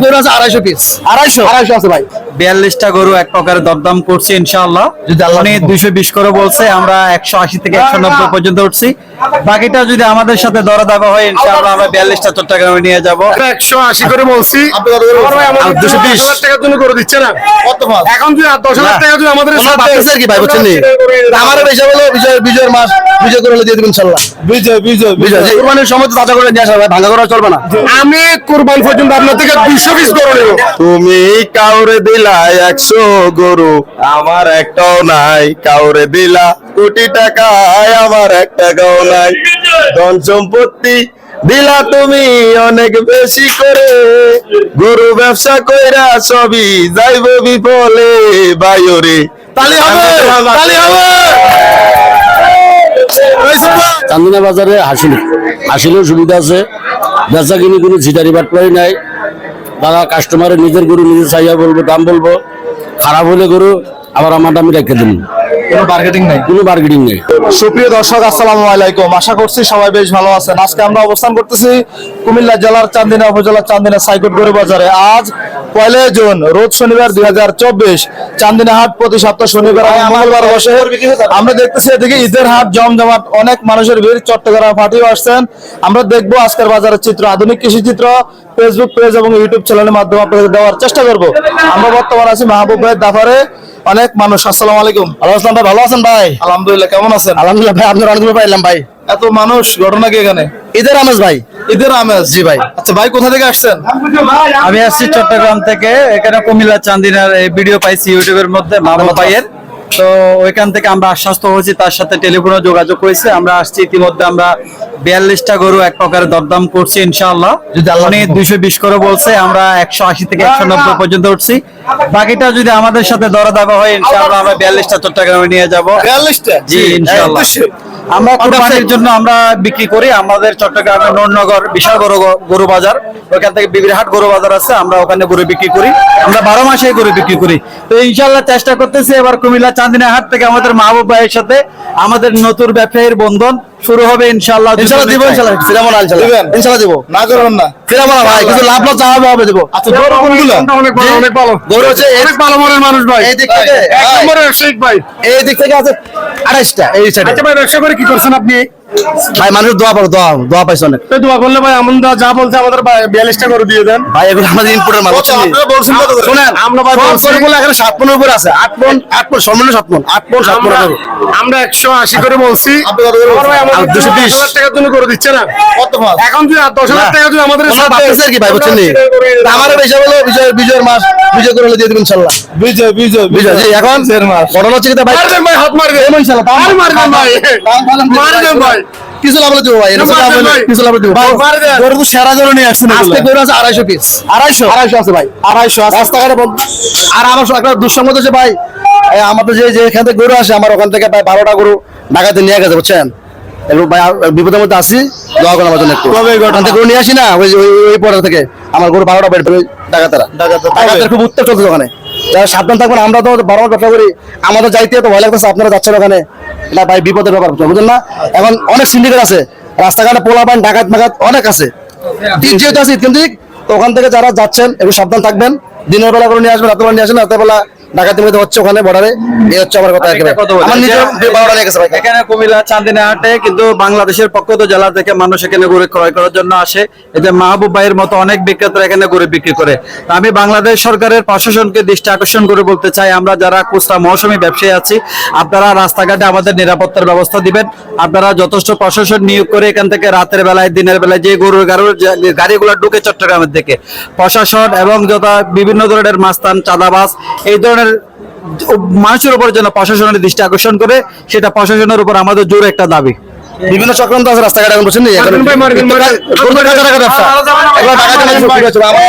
গরু আছে আড়াইশো পিস আড়াইশো? আড়াইশো আছে ভাই। বিয়াল্লিশটা গরু এক প্রকারে দরদাম করছি ইনশাআল্লাহ। যদি আল্লাহ দুইশো বিশ করে বলছে আমরা একশো আশি থেকে একশো নব্বই পর্যন্ত উঠছি। বাকিটা যদি আমাদের সাথে দরা দাবা হয় ইনশাআল্লাহ আমরা বিয়াল্লিশটা চট্টগ্রামে নিয়ে যাব। একশো আশি করে বলছি। আপনি কত করে আমার ভাই আমাদের আর 220 দশ হাজার টাকার জন্য করে দিচ্ছে না। এখন তুই দশ হাজার টাকা তুই আমাদের সাথে- কি ভাই বুঝছেন নি? বেশি হলো বিজয় বিজয়ের মাস বিজয় করে দিয়ে দেবেন ইনশাল্লাহ বিজয় বিজয় বিজয় কুরবানির সময় তাজা করে নিয়ে আসা ভাই ভাঙা করা চলবে না। আমি কোরবান পর্যন্ত আপনার থেকে পিস নেব তুমি কাউরে দিলা একশো গরু আমার একটাও নাই। কাউরে দিলা কোটি টাকায় আমার এক টাকাও নাই। ধন সম্পত্তি দিলা তুমি অনেক বেশি করে। গরু ব্যবসা কইরা সবই যাইব বিফলে বায়রে। তালি হবে তালি হবে। চান্দিনা বাজারে হাসিল হাসিলেও সুবিধা আছে। বেচা কিনি কোনো ঝিটারি বাটপারি নাই। দাদা কাস্টমারের নিজের গরু নিজে চাইয়া বলব, দাম বলব, খারাপ হলে গরু আবার আমার দামে রেখে দিন। কোনো মার্কেটিং নাই? কোনো মার্কেটিং নেই। সুপ্রিয় দর্শক আসসালামু আলাইকুম। আশা করছি সবাই বেশ ভালো আছেন। আজকে আমরা অবস্থান করতেছি কুমিল্লা জেলার চান্দিনা উপজেলার চান্দিনা সাইকট গরু বাজারে। আজ পয়লা জুন রোজ শনিবার দুই হাজার চব্বিশ চান্দিনা হাট প্রতি সপ্তাহ শনিবার মঙ্গলবার বসে আমরা দেখতেছি এদিকে ঈদের হাট জমজমাট অনেক মানুষের ভিড় চট্টগ্রাম ফাটিও আসছেন। আমরা দেখব আজকের বাজারের চিত্র আধুনিক কৃষি চিত্র ফেসবুক পেজ এবং ইউটিউব চ্যানেলের মাধ্যমে আপনাদের দেওয়ার চেষ্টা করব। আমরা বর্তমান আছি মাহবুব ভাইয়ের দাফারে। অনেক মানুষ আসসালামু আলাইকুম। ভালো আছেন ভাই ভালো আছেন ভাই? আলহামদুলিল্লাহ কেমন আছেন? আলহামদুলিল্লাহ ভাই আপনার অনেকগুলো পাইলাম ভাই। এত মানুষ ঘটনা কি এখানে? ঈদের আমেজ ভাই। ঈদের আমেজ? জি ভাই। আচ্ছা ভাই কোথা থেকে আসছেন? আমি আসছি চট্টগ্রাম থেকে এখানে কুমিল্লা চান্দিনার এই ভিডিও পাইছি ইউটিউবের মধ্যে মামা ভাইয়ের। তো ওইখান থেকে আমরা আশ্বাস্ত হয়েছি তার সাথে টেলিফোনে যোগাযোগ হয়েছে। আমরা আসছি ইতিমধ্যে আমরা বিয়াল্লিশটা গরু এক প্রকারে দরদাম করছি ইনশাআল্লাহ। যদি আল্লাহ উনি দুইশো বিশ করে বলছে আমরা একশো আশি থেকে একশো নব্বই পর্যন্ত উঠছি। বাকিটা যদি আমাদের সাথে দরা দাবা হয় ইনশাআল্লাহ আমরা বিয়াল্লিশটা চট্টগ্রামে নিয়ে যাব। বিয়াল্লিশটা? জি ইনশাআল্লাহ। আমরা কোরবানির জন্য আমরা বিক্রি করি। আমাদের চট্টগ্রামের নরনগর বিশাল বড় গরু বাজার। ওখান থেকে বিবিরহাট গরু বাজার আছে আমরা ওখানে গরু বিক্রি করি। আমরা বারো মাসে গরু বিক্রি করি। তো ইনশাল্লাহ চেষ্টা করতেছি এবার কুমিল্লা চান্দিনা হাট থেকে আমাদের মাহবুব ভাইয়ের সাথে আমাদের নতুন ব্যবসায়ীর বন্ধন শুরু হবে দিব ফিরাবো না ইনশাল্লাহ দিবেন? দিব। না করবেন না। ফিরাবো না ভাই কিছু লাভ হবে হবে দিব। আচ্ছা গরু কোনগুলো? অনেক ভালো অনেক ভালো। গরু হচ্ছে অনেক ভালো মনের মানুষ ভাই। এই দিক থেকে এক ভাই। এই দিক থেকে আছে আড়াইশটা এই সাইডে আচ্ছা ভাই ব্যবসা করে কি করছেন আপনি? ভাই মানুষ দোয়া পাবো দোয়া দোয়া পাইছে অনেক। দোয়া করলে ভাই এমন দা যা বলছে আমাদের বিয়াল্লিশটা করে দিয়ে দেন। ভাই এগুলো আমাদের ইনপুটের মাল? বলছেন কত করে? শুনেন আমরা ভাই বলছি- গরুগুলো এখানে সাত পনেরো উপরে আছে। আট পন আট পন সর্বনিম্ন সাত পন আট পন সাত পন আমরা। আমরা একশো আশি করে বলছি। কত করে আমার 220 দশ হাজার টাকার জন্য করে দিচ্ছে না। এখন তুই আর দশ হাজার টাকা তুই আমাদের আর কি ভাই বুঝছেন নি? তা আমারও হলো বিজয় বিজয়ের মাস বিজয় করে হলে দিয়ে দেবেন ইনশাল্লাহ। বিজয় বিজয় বিজয় জি এখন ঘটনা হচ্ছে কি ভাই? হাত মার দেন। দেবো ইনশাল্লাহ দাম আর মার দেন ভাই। দাম ফালাম দিব মার দেন ভাই। কিছু লাভ ভাই। কিছু লাভ দিব। গরু তো সেরা গরু নিয়ে আসছেন আজকে গরু আছে আড়াইশো পিস আড়াইশো? আড়াইশো আছে ভাই। আড়াইশো রাস্তাঘাটে আর আমার একটা দুঃসংগত হচ্ছে ভাই আমাদের যে যে থেকে গরু আসে আমার ওখান থেকে প্রায় বারোটা গরু ঢাকাতে নিয়ে গেছে বুঝছেন? বিপদের মধ্যে আসি দোয়া করেন আমার জন্য একটু। গরু? নিয়ে আসি না ওই পরে থেকে। আমার গরু বারোটা বেড ডাকাতারা ডাকাতের খুব উত্তর চলছে ওখানে। সাবধান থাকবেন, আমরা তো বারবার ব্যবসা করি, আমাদের যাইতে তো ভয় লাগতেছে, আপনারা যাচ্ছেন ওখানে। না ভাই বিপদের ব্যাপার, বুঝলেন না? এখন অনেক সিন্ডিকেট আছে, রাস্তাঘাটে পোলা পান ডাকাত মাকাত অনেক আছে। যেহেতু আছে কেন্দ্রিক তো ওখান থেকে যারা যাচ্ছেন, একটু সাবধান থাকবেন। দিনের বেলা করে নিয়ে আসবেন, রাতের বেলা নিয়ে আসবেন, রাতের বেলা ডাকাতি মধ্যে হচ্ছে ওখানে বর্ডারে এই হচ্ছে আমার কথা একেবারে। আমার নিজের যে- বারোটা ভাই। এখানে কুমিল্লা চান্দিনা হাটে কিন্তু বাংলাদেশের পক্ষ তো জেলা থেকে মানুষ এখানে গরু ক্রয় করার জন্য আসে। এই যে মাহবুব ভাইয়ের মতো অনেক বিক্রেতা এখানে গরু বিক্রি করে। তা আমি বাংলাদেশ সরকারের প্রশাসনকে দৃষ্টি আকর্ষণ করে বলতে চাই আমরা যারা খুচরা মৌসুমী ব্যবসায়ী আছি আপনারা রাস্তাঘাটে আমাদের নিরাপত্তার ব্যবস্থা দিবেন। আপনারা যথেষ্ট প্রশাসন নিয়োগ করে এখান থেকে রাতের বেলায় দিনের বেলায় যে গরুর গাড়ির গাড়িগুলো ঢুকে চট্টগ্রামের দিকে। প্রশাসন এবং যথা বিভিন্ন ধরনের মাস্তান চাঁদাবাস এই ধরনের মানুষের উপর যেন প্রশাসনের দৃষ্টি আকর্ষণ করে সেটা প্রশাসনের উপর আমাদের জোর একটা দাবি। বিভিন্ন চক্রান্ত আছে রাস্তাঘাটে এখন বুঝছেন নি? এখন মার্কিন ভাই, মার্কিন ভাই। গরু টাকা টাকা ব্যবসা এগুলো টাকা টাকা দিয়ে বিক্রি হচ্ছে। আমার-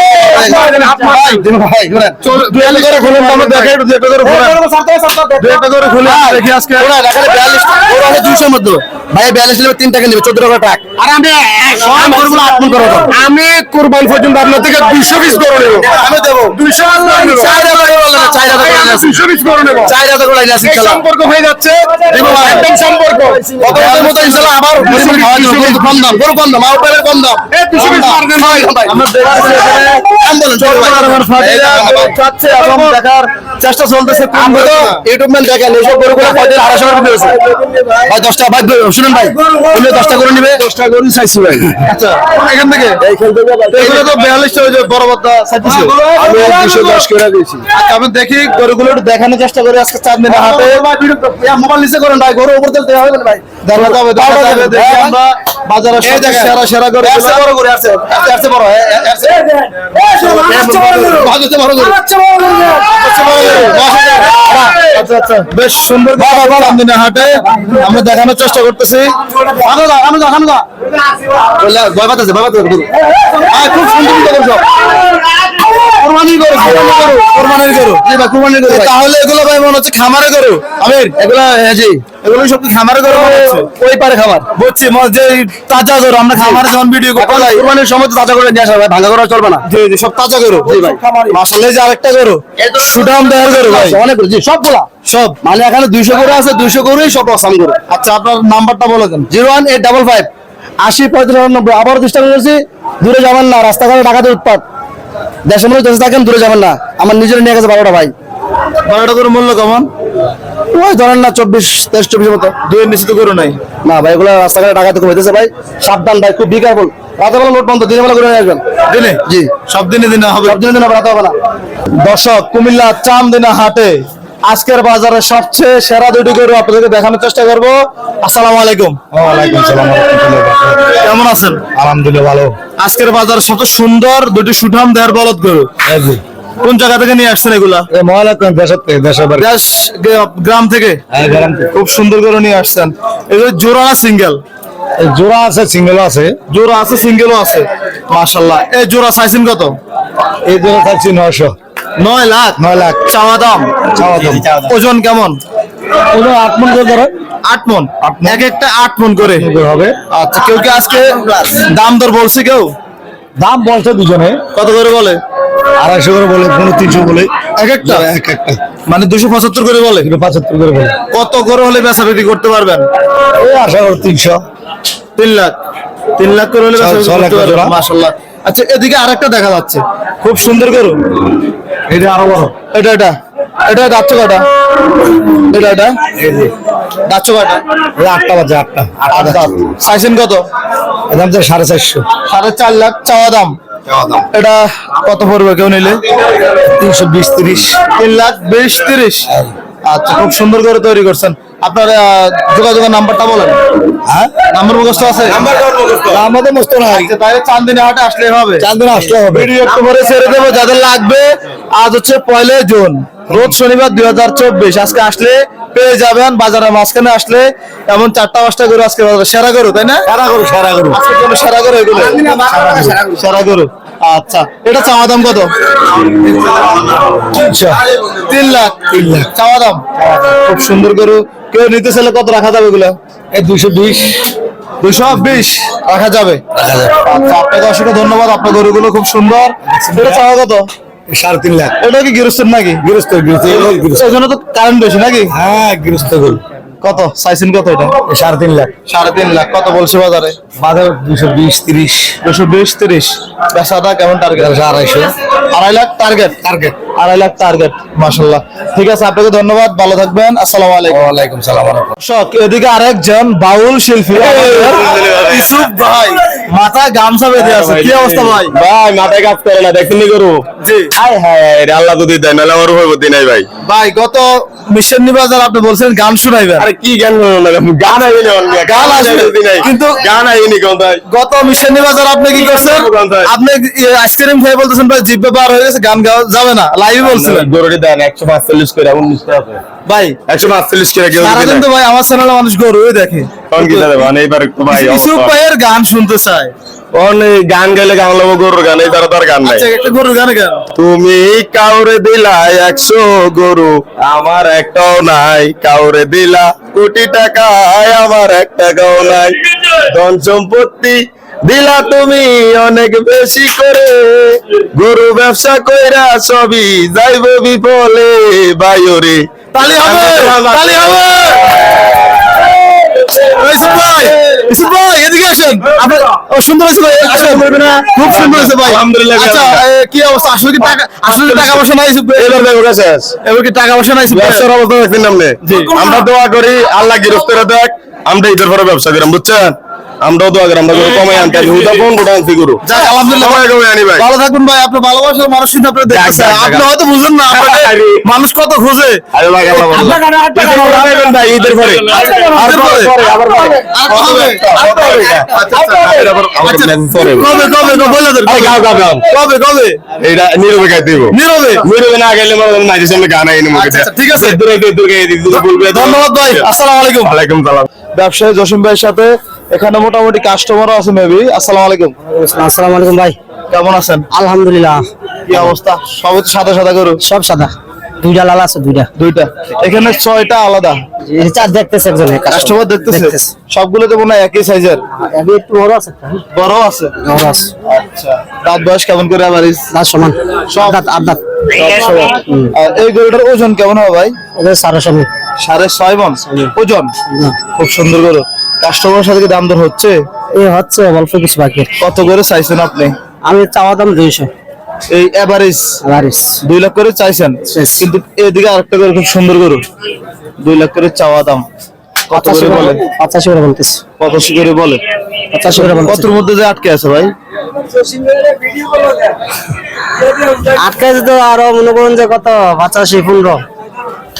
ভাই, দিন ভাই, শুনেন। দুই একটা করে খুলুন, আমরা দেখাই একটু, দুই একটা করে খুলুন। দুই একটা করে খুলুন, দেখি আজকে। শুনেন, এখানে 42 গরু আছে 200 এর মধ্যে। ভাই 42 নিলে তিন টাকা নিবে 14 টাকা ট্রাক আর আমি কোরবান পর্যন্ত আপনার থেকে দুইশো পিস করে নেব আমি দেবো দুইশো চার হাজার করে নেব চার হাজার করে ইনশাল্লাহ। সম্পর্ক হয়ে যাচ্ছে সম্পর্ক আবার খাওয়ার জন্য কম দাম গরু কম দাম কম দাম কম দাম। ছয় ভাই। আমরা দেখাচ্ছি এখানে দাম বলেন, ছয় ভাই। পরিমাণ ফাটিয়ে চাচ্ছে এবং দেখার চেষ্টা চলতেছে আমরা তো ইউটিউব ম্যান দেখেন এইসব গরুগুলো কয়দিন আড়াইশো টাকা পেয়েছে ভাই দশটা ভাই শুনুন ভাই তুমি দশটা করে নিবে দশটা করে চাইছি ভাই আচ্ছা এখান থেকে এগুলো তো বিয়াল্লিশটা ওই যে বড় বড়টা চাইতেছে আমি দুশো দশ করে দিয়েছি আচ্ছা, আমি দেখি গরুগুলো দেখানোর চেষ্টা করি আজকে চার দিনের হাটে মোবাইল নিচে করেন ভাই গরু উপর তেলতে হবে না ভাই আচ্ছা আচ্ছা। বেশ সুন্দর হাটে আমরা দেখানোর চেষ্টা করতেছি। খুব সুন্দর। কোরবানির গরু, কোরবানির গরু। জি ভাই, কোরবানির গরু তাহলে এগুলো ভাই মনে হচ্ছে খামারে গরু আমির। এগুলা, হ্যাঁ, জি। এগুলো সব খামারে গরু ওই পারে খাবার বুঝছি যে তাজা গরু আমরা খামারে যখন ভিডিও করতে কোরবানির সময় তাজা করে নিয়ে আসা ভাই ভাঙা করা চলবে না। জি জি সব তাজা গরু। জি ভাই। আসলে যে আরেকটা গরু সুদাম দেহের গরু ভাই। অনেক জি সবগুলা সব। মানে এখানে দুইশো গরু আছে দুইশো গরুই সব অসাম গরু। আচ্ছা আপনার নাম্বারটা বলে দেন। Zero one eight double five আশি পঁয়ত্রিশ নব্বই আবারও চেষ্টা করেছি দূরে যাবেন না রাস্তাঘাটে ডাকাতের উৎপাত। দেশের দেশে থাকেন দূরে যাবেন না। আমার নিজের নিয়ে গেছে বারোটা ভাই। বারোটা করে মূল্য কেমন? ওই ধরেন না চব্বিশ তেইশ চব্বিশ মতো। দুই নিচে তো গরু নাই? না ভাই এগুলো রাস্তাঘাটে ডাকাতে কমেছে ভাই। সাবধান ভাই খুব বিকার বল বেলা নোট বন্ধ দিনের বেলা করে আসবেন। দিনে? জি। সব দিনে দিনে হবে। সব দিনের দিন রাতেবেলা। দর্শক কুমিল্লা চামদিনা হাটে আজকের বাজারে সবচেয়ে সেরা দুটি গরু আপনাদেরকে দেখানোর চেষ্টা করব। আসসালামু আলাইকুম। ওয়ালাইকুম সালাম কেমন আছেন? আলহামদুলিল্লাহ ভালো। আজকের বাজার সবচেয়ে সুন্দর দুটি সুঠাম দেহের বলদ গরু। কোন জায়গা থেকে নিয়ে আসছেন এগুলা? গে- গ্রাম থেকে? খুব সুন্দর করে নিয়ে আসছেন। এগুলো জোড়া না সিঙ্গেল? জোড়া আছে সিঙ্গেল আছে। জোড়া আছে সিঙ্গেলও আছে। মাশাল্লাহ এই জোড়া চাইছেন কত? এই জোড়া থাকছি নয়শো। নয় লাখ। নয় লাখ। চাওয়া দাম। চাওয়া দাম। ওজন কেমন? ওজন আট মন করে ধরো। আট মন। এক একটা আট মন করে। হবে। আচ্ছা কেউ কি আজকে দাম দর বলছে কেউ? দাম বলছে দুজনে। কত করে বলে? আড়াইশো করে বলে কোনো তিনশো বলে। এক একটা? এক একটা। মানে দুশো পঁচাত্তর করে বলে? পাঁচাত্তর করে বলে। কত করে হলে বেচা বিক্রি করতে পারবেন? এই আশা করি তিনশো। তিন লাখ। তিন লাখ করে হলে বেচা ছ- ছ লাখ বিক্রি করতে পারবেন মাশাল্লাহ আচ্ছা এদিকে আরেকটা দেখা যাচ্ছে। খুব সুন্দর গরু। এটা আরও বড়। এটা এটা। এটা যাচ্ছে কটা? এটা এটা। যাচ্ছে কটা? এই আটটা বাজে আটটা। আটটা। চাইছেন কত? দাম তো সাড়ে চারশো। সাড়ে চার লাখ চাওয়া দাম। এটা কত পড়বে কেউ নিলে? তিনশো বিশ তিরিশ। তিন লাখ বিশ তিরিশ। আচ্ছা খুব সুন্দর করে তৈরি করছেন। আপনার যোগাযোগের নাম্বারটা বলেন। হ্যাঁ? নাম্বার মুখস্থ আছে? আমাদের নাই। আচ্ছা, তাহলে চান্দিনী হাটে আসলে হবে। চান্দনা আসলে হবে। ভিডিও একটু পরে ছেড়ে দেবো যাদের লাগবে আজ হচ্ছে পয়লা জুন রোজ শনিবার দুই হাজার চব্বিশ। আজকে আসলে পেয়ে যাবেন বাজারের মাঝখানে আসলে এমন চারটা পাঁচটা গরু আজকে বাজারে। সেরা গরু তাই না? সারা করু সারা করু সেরা গরু এগুলো। সেরা গরু। আচ্ছা এটা চাওয়া দাম কত? তিনশো তিন লাখ। তিন লাখ। চাওয়া দাম? খুব সুন্দর গরু। কেউ নিতে চাইলে কত রাখা যাবে এগুলো? এই দুশো বিশ। দুশো বিশ? রাখা যাবে। আচ্ছা আপনাকে অসংখ্য ধন্যবাদ আপনার গরুগুলো খুব সুন্দর। এটা চাওয়া কত? সাড়ে তিন লাখ। এটা কি গৃহস্থের নাকি? গৃহস্থ গৃহস্থ গৃহস্থ এই জন্য তো কারেন্ট বেশি নাকি? হ্যাঁ গৃহস্থ গরু। কত? চাইছেন কত এটা? সাড়ে তিন লাখ। সাড়ে তিন লাখ। কত বলছে বাজারে? বাজার দুশো বিশ তিরিশ। দুশো বিশ তিরিশ। বেচাটা কেমন টার্গেট আড়াইশো। আড়াই লাখ টার্গেট টার্গেট আড়াই লাখ টার্গেট মাসাল্লাহ ঠিক আছে আপনাকে ধন্যবাদ ভালো থাকবেন আসসালামু আলাইকুম। ওয়ালাইকুম সালাম দর্শক এদিকে আরেকজন বাউল শিল্পী ইসুফ ভাই। মাথা গামছা বেঁধে আছে কি অবস্থা ভাই? ভাই মাথায় কাজ করে না দেখেননি গরু? জি। হাই হাই আল্লাহ যদি দেয় নাহলে আমার হইব নাই ভাই। ভাই গত মিশন নিবাজার আপনি বলছেন গান শুনাইবেন। আরে কি গান গান আইনি গান আসবে, কিন্তু কিন্তু- গান আইনি গত মিশন নিবাজার আপনি কি করছেন? আপনি আইসক্রিম খেয়ে বলতেছেন ভাই হয়ে গেছে গান গাওয়া যাবে না লাইভে বলছিলেন। গরুটি দেন একশো পাঁচচল্লিশ করে উনিশটা আছে ভাই একশো পাঁচচল্লিশ করে কেউ সারাদিন তো ভাই আমার চ্যানেলে মানুষ গরুই দেখে। কি মানে এইবার ভাই ভাইয়ের গান শুনতে চায়। গান গাইলে গান লব গরুর গান এই তার গান নাই। আচ্ছা গরুর গানে গান তুমি কাউরে দিলা একশো গরু আমার একটাও নাই। কাউরে দিলা কোটি টাকা আমার এক টাকাও নাই। ধন সম্পত্তি দিলা তুমি অনেক বেশি করে। গরু ব্যবসা কইরা সবই যাইব বিফলে বায়রে। তালি হবে তালি হবে। ইউসুফ ভাই ইউসুফ ভাই এদিকে আসেন। আপনার সুন্দর হয়েছে ভাই আসেন খুব সুন্দর হয়েছে ভাই। আলহামদুলিল্লাহ। আচ্ছা কি অবস্থা? আসলে কি টাকা আসলে টাকা পয়সা নাই ভাই? এবার শেষ এবার কি টাকা পয়সা নাই ইউসুফ ব্যবসার অবস্থা দেখছেন আপনি? আমরা দোয়া করি আল্লাহ গিরফতারে দেখ আমরা ঈদের পরে ব্যবসা করি বুঝছেন? আমরাও দোয়া করি আমরা গরু কমাই আনতে আমি হুদা কোন গোটা আনছি গরু। যাক, আলহামদুলিল্লাহ। কমাই কমাই আনি ভাই। ভালো থাকুন ভাই আপনার ভালোবাসার মানুষ কিন্তু যাক, যাক, আপনি হয়তো বুঝেন না মানুষ কত খুঁজে। আরে ভাই আল্লাহ ভালো। ঈদের পরে ভাই, ঈদের পরে। আর পরে? আবার পরে। আর কবে? কবে? আচ্ছা, আচ্ছা। বলে দেন গাও, গাও, গাও। কবে কবে? এইটা নীরবে দিব। নীরবে? নীরবে না গাইলে মনে হয় মাঝে সামনে গান আইনি মুখে। আচ্ছা, আচ্ছা, ঠিক আছে। দূরে দূরে ধন্যবাদ ভাই আসসালামু আলাইকুম। ওয়ালাইকুম সালাম। ব্যবসায়ী জসিম ভাইয়ের সাথে এখানে মোটামুটি কাস্টমারও আছে মেবি আসসালামু আলাইকুম। আসসালামু আলাইকুম ভাই। কেমন আছেন? আলহামদুলিল্লাহ। কি অবস্থা? সবই তো সাদা সাদা গরু? সব সাদা। দুইটা লাল আছে দুইটা। দুইটা। এখানে ছয়টা আলাদা? এই চার দেখতেছে একজনে কাস্টমার দেখতেছে। সবগুলো তো মনে হয় একই সাইজের আমি একটু বড় আছে হ্যাঁ? বড় আছে? বড় আছে। আচ্ছা। দাঁত বয়স কেমন করে আবার দাঁত সমান। আদাত আদাত আর এই গরুটার ওজন কেমন হবে ভাই? ওদের সাড়ে সাড়ে ছয় মন? ওজন? খুব সুন্দর গরু। কাস্টমারের সাথে কি দাম দর হচ্ছে? এই হচ্ছে অল্প কিছু বাকি। কত করে চাইছেন আপনি? আমি চাওয়া দাম দুইশো। এই এভারেজ আবারিস দুই লাখ করে চাইছেন? কিন্তু এদিকে আরেকটা করে খুব সুন্দর গরু। দুই লাখ করে চাওয়া দাম। কত করে বলে পঁচাশি করে বলতেছি। পঁচাশি করে বলে। পঁচাশি করে কতর মধ্যে যে আটকে আছে ভাই? আটকে আছে তো আরও মনে করুন যে কত? পঁচাশি পনেরো।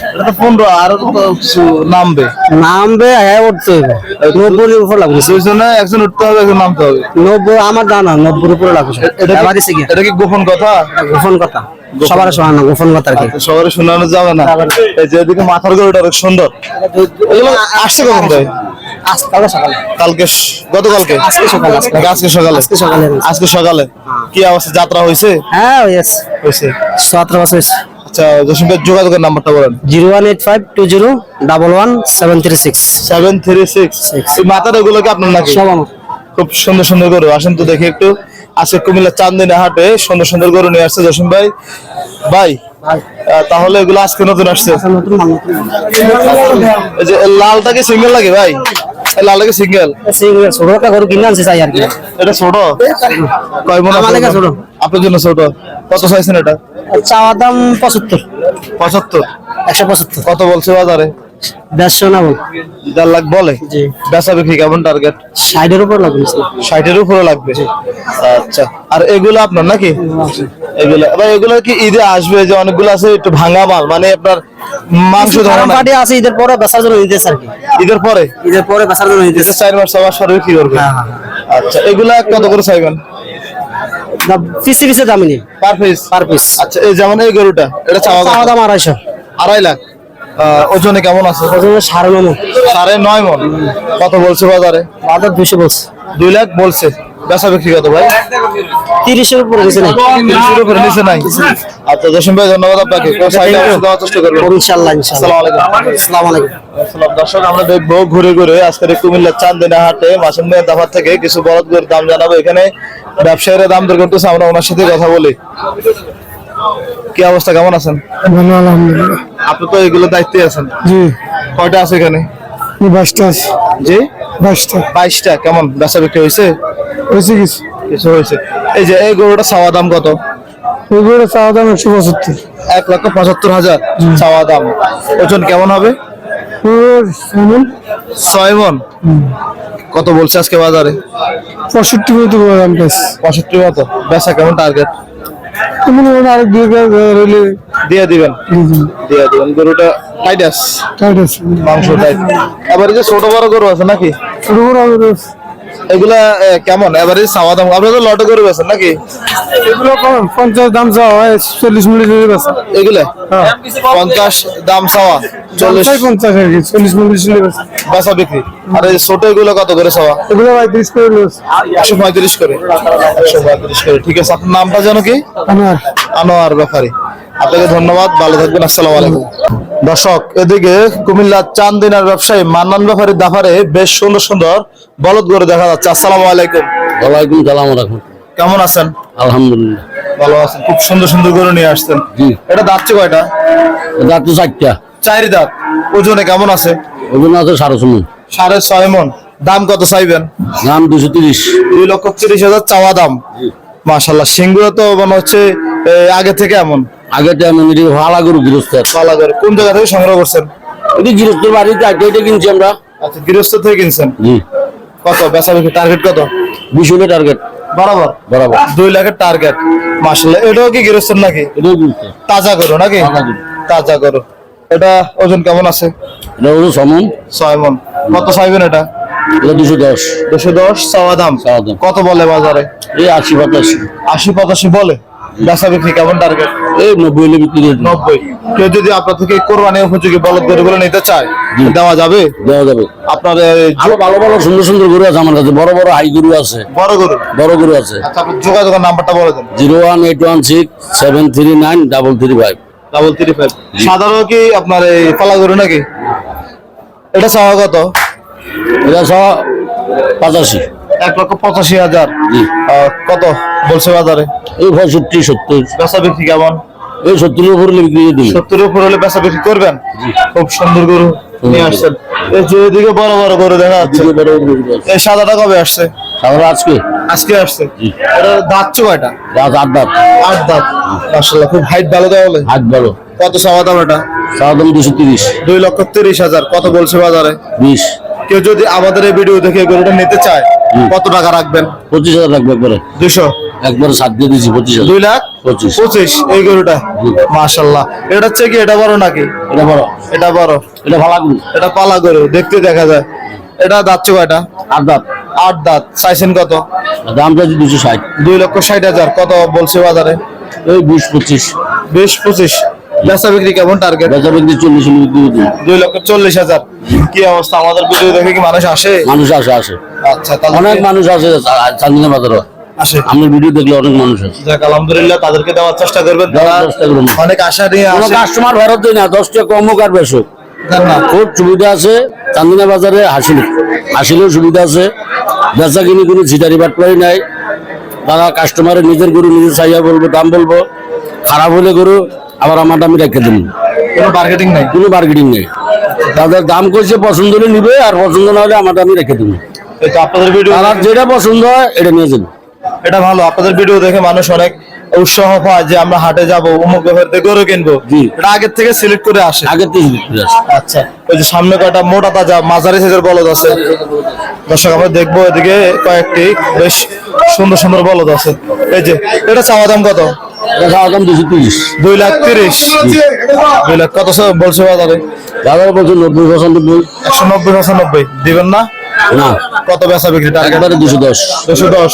এটা তো পনেরো আরও তো কিছু নামবে। নামবে হ্যাঁ উঠতে হবে নব্বই উপর লাগবে দুইজনে একজন উঠতে হবে একজন নামতে হবে। নব্বই আমার জানা নব্বই উপরে লাগবে এটা কি- এবারে শিখে এটা কি গোপন কথা? গোপন কথা। সবার শোনা গোপন কথা কি। শহরে শোনানো যাবে না। এই মাথার গরুটা অনেক সুন্দর। এগুলো আসছে কখন ভাই? কালকে গতকালকে? আজকে সকালে, আজকে। সকালে? আজকে সকালে। আজকে সকালে? কি অবস্থা? যাত্রা হয়েছে হ্যাঁ হয়েছে সতেরো বছর আচ্ছা জসিম ভাই যোগাযোগের নাম্বারটা বলেন। Zero one eight five two zero double one seven three six. Seven three six. এই মাথার ওগুলো কি আপনার নাকি? সব আমার খুব সুন্দর সুন্দর গরু আসেন তো দেখি একটু। আজকে কুমিল্লা চান্দিনা হাটে সুন্দর সুন্দর গরু নিয়ে আসছে জসিম ভাই। ভাই তাহলে এগুলো আজকে নতুন আসছে। নতুন এই যে লালটা কি সিঙ্গেল লাগে ভাই? এই লাগে সিঙ্গেল? সিঙ্গেল ছোট একটা গরু কিনে আনছে চাই আর কি। এটা ছোট? কয় মন আমার ছোট। আপনার জন্য ছোট। কত চাইছেন এটা? চাওয়ার দাম পঁচাত্তর। পঁচাত্তর? একশো পঁচাত্তর। কত বলছে বাজারে? না বল? দেড় লাখ বলে? জি। বেচা বিক্রি কেমন টার্গেট ষাটের উপর লাগবে ষাটের উপরে লাগবে? আচ্ছা। আর এগুলো আপনার নাকি? এগুলো ভাই এগুলো কি ঈদে আসবে? যে অনেকগুলো আছে একটু ভাঙা মাল মানে আপনার মাংস ধরে আছে ঈদের পরে বেচার জন্য নিতেছে আর কি। ঈদের পরে? ঈদের পরে বেচার জন্য নিতেছে ঈদের চার মাস সবার সর্বে কি করবে? হ্যাঁ, আচ্ছা এগুলা কত করে চাইবেন? পিসি পিসে দামি নেই। পার পিস পার পিস আচ্ছা এই যেমন এই গরুটা এটা চাওয়া দাম আড়াইশো। আড়াই লাখ? ওজনে কেমন আছে? ওজনে সাড়ে নয়। সাড়ে নয় মন। কত বলছে বাজারে? বাজার দুশো বলছে। দুই লাখ বলছে। বেচা বিক্রি কত ভাই? তিরিশের উপরে কিছু নেই। তিরিশের উপরে নিচে নাই? আচ্ছা জসিম ভাই ধন্যবাদ আপনাকে। কোন সাইডে দেওয়ার চেষ্টা করবেন। ইনশাল্লাহ ইনশাল্লাহ। আসসালামু আলাইকুম। আসসালাম দর্শক আমরা দেখব ঘুরে ঘুরে আজকের কুমিল্লার চান্দিনা হাটে। মাসুম মিয়া দাফার থেকে কিছু বলদ দাম জানাব। এখানে ব্যবসায়ীরা দাম দর করতেছে আমরা ওনার সাথে কথা বলি। কি অবস্থা? কেমন আছেন? ভালো আলহামদুলিল্লাহ। আপনি তো এগুলো দায়িত্বে আছেন। জি। কয়টা আছে এখানে? বাইশটা আছে। জি? বাইশটা। বাইশটা? কেমন? বেচা বিক্রি হয়েছে? হয়েছে কিছু। কিছু হয়েছে। এই যে এই গরুটা চাওয়া দাম কত? ওইগুলো চাওয়া দাম একশো পঁচাত্তর। এক লক্ষ পঁচাত্তর হাজার চাওয়া দাম। ওজন কেমন হবে? ছয় মন? কত বলছে আজকে বাজারে? পঁয়ষট্টি মতো দাম পঁয়ষট্টি মতো। বেচা কেমন টার্গেট? মনে ছোট আরেক দুই রেলে দিয়ে দিবেন? দিয়ে দিবেন গরুটা টাইট আছে। টাইট আছে। মাংস টাইট আবার এই যে ছোট বড় গরু আছে নাকি? এগুলা কেমন? এবারে চাওয়া দাম? আপনারা তো লটে গরু আছেন নাকি? এগুলো কম পঞ্চাশ দাম চাওয়া হয় চল্লিশ মিনিট বেচা। এগুলা? পঞ্চাশ দাম চাওয়া চল্লিশ? পঞ্চাশ আর কি চল্লিশ মিনিট বেচা। বিক্রি। আর এই ছোট এগুলো কত করে চাওয়া? এগুলো ভাই তিরিশ করে একশো পঁয়ত্রিশ করে। একশো পঁয়ত্রিশ করে। ঠিক আছে আপনার নামটা যেন কি? আমার আনোয়ার ব্যাপারী আপনাকে ধন্যবাদ ভালো থাকবেন আসসালামু আলাইকুম। দর্শক এদিকে কুমিল্লার চান্দিনার ব্যবসায়ী মান্নান ব্যাপারীর দাফারে বেশ সুন্দর সুন্দর বলদ গরু দেখা যাচ্ছে। আসসালামু আলাইকুম। ওয়ালাইকুম সালাম কেমন আছেন? আলহামদুলিল্লাহ। ভালো আছেন খুব সুন্দর সুন্দর গরু নিয়ে আসছেন। এটা দাঁতছে কয়টা? দাঁত তো চারটা। চারি দাঁত। ওজনে কেমন আছে? ওজন আছে সাড়ে শুনুন সাড়ে ছয় মন। দাম কত চাইবেন? দাম দুশো তিরিশ। দুই লক্ষ তিরিশ হাজার চাওয়া দাম। মাশাল্লাহ সিংগুলো তো মনে হচ্ছে আগে থেকে এমন। আগে তেমন এটি ভাড়া গরু গৃহস্থের কোন জায়গা থেকে সংগ্রহ করছেন? এটি গৃহস্থর বাড়িতে আগে এটা কিনছি আমরা। আচ্ছা গৃহস্থ থেকে কিনছেন? জি। কত? বেচা বিক্রি টার্গেট কত? বিশ টার্গেট বরাবর? বরাবর। দুই লাখের টার্গেট মাশাল্লাহ এটাও কি গৃহস্থ নাকি? এটাও তাজা করো নাকি? তাজা গরু। করো এটা ওজন কেমন আছে? এটা হলো সমন ছয় মন। কত চাইবেন এটা? এটা দুশো দশ। দুশো দশ চাওয়া দাম। কত বলে বাজারে? এই আশি পঁচাশি। আশি পঁচাশি বলে? বেচা বিক্রি কেমন টার্গেট এই নব্বই হলে বিক্রি করে নব্বই। কেউ যদি আপনার থেকে কোরবানি উপযোগী বলদ গরুগুলো নিতে চায় দেওয়া যাবে? দেওয়া যাবে। আপনার আরও ভালো ভালো সুন্দর সুন্দর গরু আছে আমার কাছে। বড় বড় হাই গরু আছে। বড় গরু? বড় গরু আছে। আচ্ছা যোগাযোগের নাম্বারটা বলে দেন। Zero one eight one six seven three nine double three five. Double three five. সাধারণ কি আপনার এই পালা গরু নাকি? এটা কত এটা সব পঁচাশি। এক লক্ষ পঁচাশি হাজার। কত বলছে বাজারে? এই পঁয়ষট্টি সত্তর বেচা বিক্রি কেমন? এই সত্তরের উপর হলে বিক্রি করে দিন সত্তরের উপর হলে বেচা বিক্রি করবেন? খুব সুন্দর গরু নিয়ে আসছেন। এই যে এদিকে বড় বড় গরু দেখা যাচ্ছে। এই সাদাটা কবে আসছে? তারপরে আজকে। আজকে আসছে। এটা দাঁতছে কয়টা? রাত আট দাঁত। আট দাঁত। মাসাল্লাহ খুব হাইট ভালো বলে হাত ভালো। কত চাওয়া দাম এটা? চাওয়া দাম দুশো তিরিশ। দুই লক্ষ তিরিশ হাজার। কত বলছে বাজারে? বিশ। কেউ যদি আমাদের এই ভিডিও দেখে গরুটা নিতে চায়। কত টাকা রাখবেন? পঁচিশ হাজার লাগবে একবারে। দুশো একবারে সাত দিয়ে দিয়েছি পঁচিশ হাজার। দুই লাখ? পঁচিশ। পঁচিশ এই গরুটা। মাশাল্লাহ এটা হচ্ছে কি এটা বড় নাকি? এটা বড়। এটা বড়। এটা ভালো গরু। এটা পালা গরু দেখতে দেখা যায়। এটা দাচ্ছে কয়টা? আট দাঁত। আট দাঁত। চাইছেন কত? দাম চাইছি দুশো ষাট। দুই লক্ষ ষাট হাজার। কত বলছে বাজারে? ওই বিশ পঁচিশ। বিশ পঁচিশ। বেচা বিক্রি কেমন টার্গেট বেচা বিক্রি চল্লিশ দুই লক্ষ চল্লিশ হাজার। কি অবস্থা? আমাদের ভিডিও দেখে কি মানুষ আসে? মানুষ আসে আসে। আচ্ছা অনেক মানুষ আসে চান্দিনা বাজারে। আসে। ভিডিও দেখলে অনেক মানুষ আছে যাক আলহামদুলিল্লাহ তাদেরকে দেওয়ার চেষ্টা করবেন। অনেক আশা নিয়ে কোনো কাস্টমার দেয় না দশ টাকা কম হোক আর বেশ খুব সুবিধা আছে চান্দিনা বাজারে হাসিল। হাসিলেও সুবিধা আছে। বেচা কিনি কোনো ঝিটারি বাটপারি নাই। তারা কাস্টমারের নিজের গরু নিজে চাইয়া বলব দাম বলব। খারাপ হলে গরু আবার আমার আমি রেখে দিন। কোনো মার্কেটিং নাই? কোনো মার্কেটিং নেই। তাদের দাম করছে পছন্দ হলে নিবে আর পছন্দ না হলে আমারটা আমি রেখে দেবো। আপনাদের ভিডিও তারা যেটা পছন্দ হয় এটা নিয়ে যাবে। এটা ভালো। আপনাদের ভিডিও দেখে মানুষ অনেক উৎসাহ পায় যে আমরা হাটে যাব অমুক ব্যাপার থেকে গরু কিনবো। এটা আগের থেকে সিলেক্ট করে আসে। আগে তো আচ্ছা। ওই যে সামনে কয়টা মোটা তাজা মাঝারি সাইজের বলদ আছে। দর্শক আমরা দেখব এদিকে কয়েকটি বেশ সুন্দর সুন্দর বলদ আছে। এই যে এটা চাওয়া দাম কত? দুই লাখ তিরিশ। দুই লাখ কত বলছে বাজারে? বলছে নব্বই পঁচানব্বই। একশো নব্বই পঁচানব্বই। দিবেন না? না। কত বেচা বিক্রি টার্গেট দুশো দশ। দুশো দশ।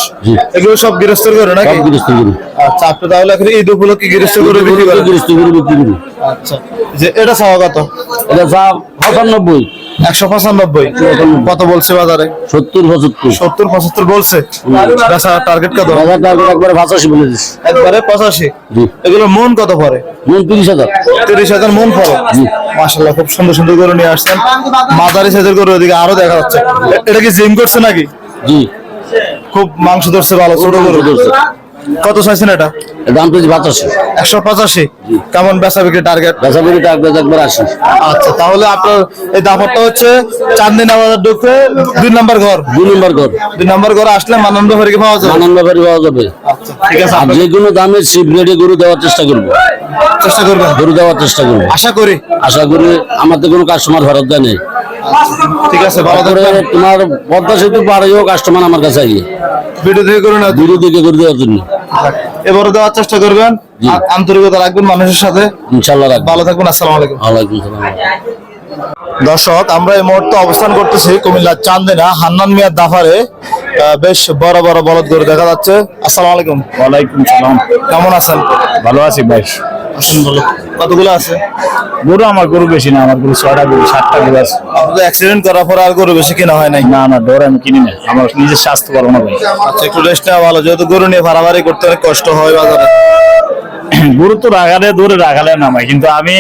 এগুলো সব গৃহস্থের করে নাকি? সব গৃহস্থ গরু। আচ্ছা আপনি তাহলে এখন ঈদ উপলক্ষে গৃহস্থ করে বিক্রি করেন? গৃহস্থ গরু বিক্রি করি। আচ্ছা। যে এটা চাওয়া কত? এটা দাম পঁচানব্বই। একশো পঁচানব্বই। কত বলছে বাজারে? সত্তর পঁচাত্তর। সত্তর পঁচাত্তর বলছে। বেচা টার্গেট কত? একবারে ভাষাশি বলে দিস একবারে পঁচাশি? এগুলো মন কত পরে মন তিরিশ হাজার। তিরিশ হাজার মন পরে। মাসাল্লাহ খুব সুন্দর সুন্দর গরু নিয়ে আসছেন। মাদারি সাইজের গরু ওদিকে আরও দেখা যাচ্ছে। এটা কি জিম করছে নাকি? জি। খুব মাংস ধরছে ভালো ছোট গরু। ধরছে। কত চাইছেন এটা? দাম তো পঁচাশি। একশো পঁচাশি? কেমন বেচা বিক্রি টার্গেট বেচা বিক্রি টাকা একবার আসি আচ্ছা তাহলে আপনার এই দাপটটা হচ্ছে চাঁদনি নামাজার ঢুকতে দুই নাম্বার ঘর। দুই নম্বর ঘর। দুই নম্বর ঘর আসলে মানন্দ হরিকে পাওয়া যাবে। নানান ব্যাপারে পাওয়া যাবে। আচ্ছা ঠিক আছে আর যে কোনো দামে সিপ রেটে গরু দেওয়ার চেষ্টা করব। চেষ্টা করব গরু দেওয়ার চেষ্টা করব। আশা করি। আশা করি আমাদের কোনো কাস্টমার ফেরত দেয় নেই। ঠিক আছে ভালো থাকবেন। তোমার পদ্মা সেতু পাড়েও কাস্টমার আমার কাছে আইয়ে। ভিডিও থেকে করুন দিকে করে দেওয়ার জন্য। এবারে দেওয়ার চেষ্টা করবেন। আন্তরিকতা রাখবেন মানুষের সাথে। ইনশাল্লাহ ভালো থাকবেন আসসালামু আলাইকুম। ওয়ালাইকুম সালাম দর্শক আমরা এই মুহূর্তে অবস্থান করতেছি কুমিল্লার চান্দিনা হান্নান মিয়ার দাফারে। বেশ বড় বড় বলদ গরু দেখা যাচ্ছে। আসসালামু আলাইকুম। ওয়ালাইকুম সালাম। কেমন আছেন? ভালো আছি ভাই কতগুলো আছে? গরু আমার গরু বেশি না আমার গরু ছয়টা গরু সাতটা গরু আছে। আপনাদের অ্যাক্সিডেন্ট করার পর আর গরু বেশি কেনা হয় নাই? না না ডর আমি কিনি না। আমার নিজের স্বাস্থ্য ভালো না ভাই। আচ্ছা একটু রেস্ট নেওয়া ভালো। যেহেতু গরু নিয়ে ভাড়াভাড়ি করতে অনেক কষ্ট হয় বাজারে। গরু তো রাখালে দূরে রাখালে নামাই কিন্তু আমি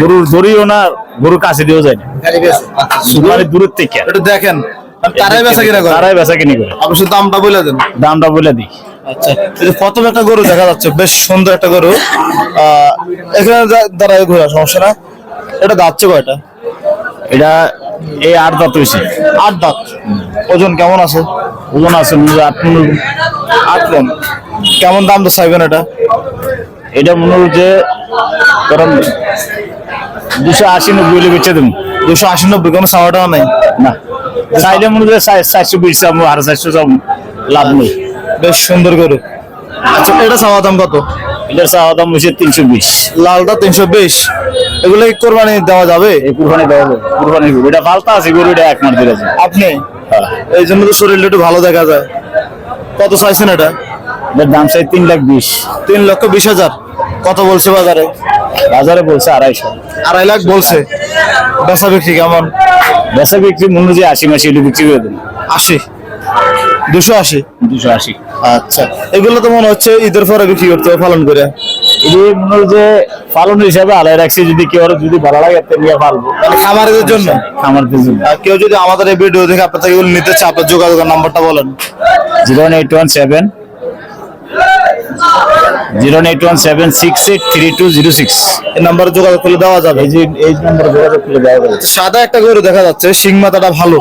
গরুর দড়িও না গরুর কাছে দিয়েও যাই না। আচ্ছা, শুধু দূরের থেকে। একটু দেখেন। তারাই বেচা কিনা করে? তারাই বেচা কিনি করে। আপনি শুধু দামটা বলে দেন। দামটা বলে দিই। আচ্ছা প্রথম একটা গরু দেখা যাচ্ছে বেশ সুন্দর একটা গরু। এখানে দাঁড়ায় ঘোরা সমস্যা না? এটা যাচ্ছে কয়টা? এটা এই আট দাঁত হয়েছে। আট দাঁত? ওজন কেমন আছে? ওজন আছে আট পনেরো আট মন। কেমন দাম তো চাইবেন এটা? এটা মনে হচ্ছে কারণ দুশো আশি নব্বই হলে বেচে দেবো। দুশো আশি নব্বই কোনো চাওয়া টাওয়া নাই? না। চাইলে মনে হচ্ছে চার- চারশো বিশ চাবো আর চারশো চাবো। লাভ নেই। বেশ সুন্দর করে আচ্ছা এটা চাওয়া দাম কত? এটা চাওয়া দাম হচ্ছে তিনশো বিশ। লালটা তিনশো বিশ। এগুলো কি কোরবানি দেওয়া যাবে? কুরবানি দেওয়া যাবে কুরবানি এটা পাল্টা আছে গরু এটা এক মাস আছে। আপনি? হ্যাঁ। এই জন্য তো শরীরটা একটু ভালো দেখা যায়। কত চাইছেন এটা? এটার দাম চাই তিন লাখ বিশ। তিন লক্ষ বিশ হাজার। কত বলছে বাজারে? বাজারে বলছে আড়াইশো। আড়াই লাখ বলছে। বেচা বিক্রি কেমন? বেচা বিক্রি মনে যে আশি মাসি এটা বিক্রি করে দেন আশি। দুশো আশি? দুশো আশি। আচ্ছা এগুলো তো মনে হচ্ছে ঈদের পরে বিক্রি করতে হবে পালন করে। এটি মনে হয় যে পালন হিসাবে আলাই রাখছি যদি কেউ যদি ভালো লাগে তো নিয়ে পালবো। মানে খামারিদের জন্য? খামারদের জন্য। আর কেউ যদি আমাদের এই ভিডিও দেখে আপনার থেকে নিতে চায় আপনার যোগাযোগের নাম্বারটা বলেন। Zero eight one seven. Zero eight one seven six eight three two zero six. এই নাম্বারে যোগাযোগ দেওয়া যাবে। এই যে এই নম্বর যোগাযোগ করে দেওয়া যাবে। সাদা একটা গরু দেখা যাচ্ছে শিং মাথাটা ভালো।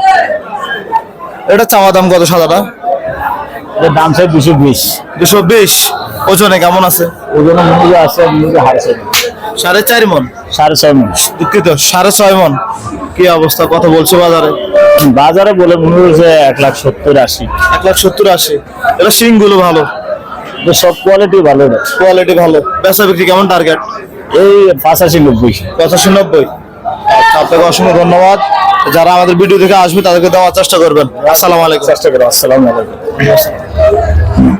এটা চাওয়া দাম কত সাদাটা? দাম চাই দুশো বিশ। দুশো বিশ। ওজনে কেমন আছে? ওজন মূল্য আছে মূল্য হারছে সাড়ে চার মন? সাড়ে ছয় মাস দুঃখিত সাড়ে ছয় মন। কি অবস্থা কত বলছে বাজারে? বাজারে বলে মনে হচ্ছে এক লাখ সত্তর আশি। এক লাখ সত্তর আশি। এটা শিংগুলো ভালো সব কোয়ালিটি ভালো কোয়ালিটি ভালো। বেচা বিক্রি কেমন টার্গেট এই পাঁচাশি নব্বই। পঁচাশি নব্বই। আপনাকে অসংখ্য ধন্যবাদ। যারা আমাদের ভিডিও দেখে আসবে, তাদেরকে দেওয়ার চেষ্টা করবেন। আসসালামু আলাইকুম। চেষ্টা করবেন আলাইকুম।